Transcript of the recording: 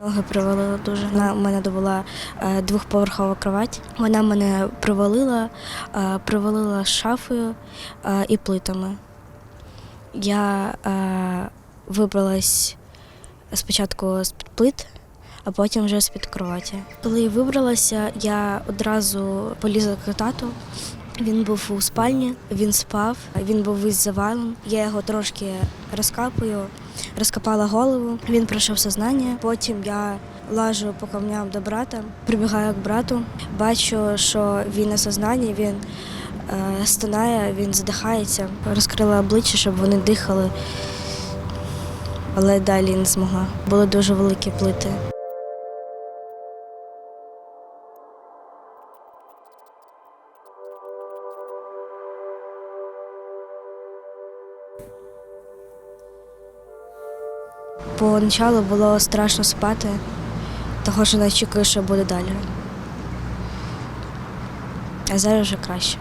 Ноги привалила дуже. Вона у мене була е, двохповерхова кровать. Вона мене привалила, е, привалила шафою е, і плитами. Я вибралась спочатку з-під плит, а потім вже з-під кроваті. Коли я вибралася, я одразу полізла к тату. Він був у спальні, він спав, він був із завалом. Я його трошки розкапую, розкопала голову. Він пройшов сознання. Потім я лажу по камням до брата, прибігаю к брату, бачу, що він на сознанні, він е, стонає, він задихається. Розкрила обличчя, щоб вони дихали, але далі не змогла. Були дуже великі плити. Поначалу було страшно спати, того що не очікую, що буде далі. А зараз вже краще.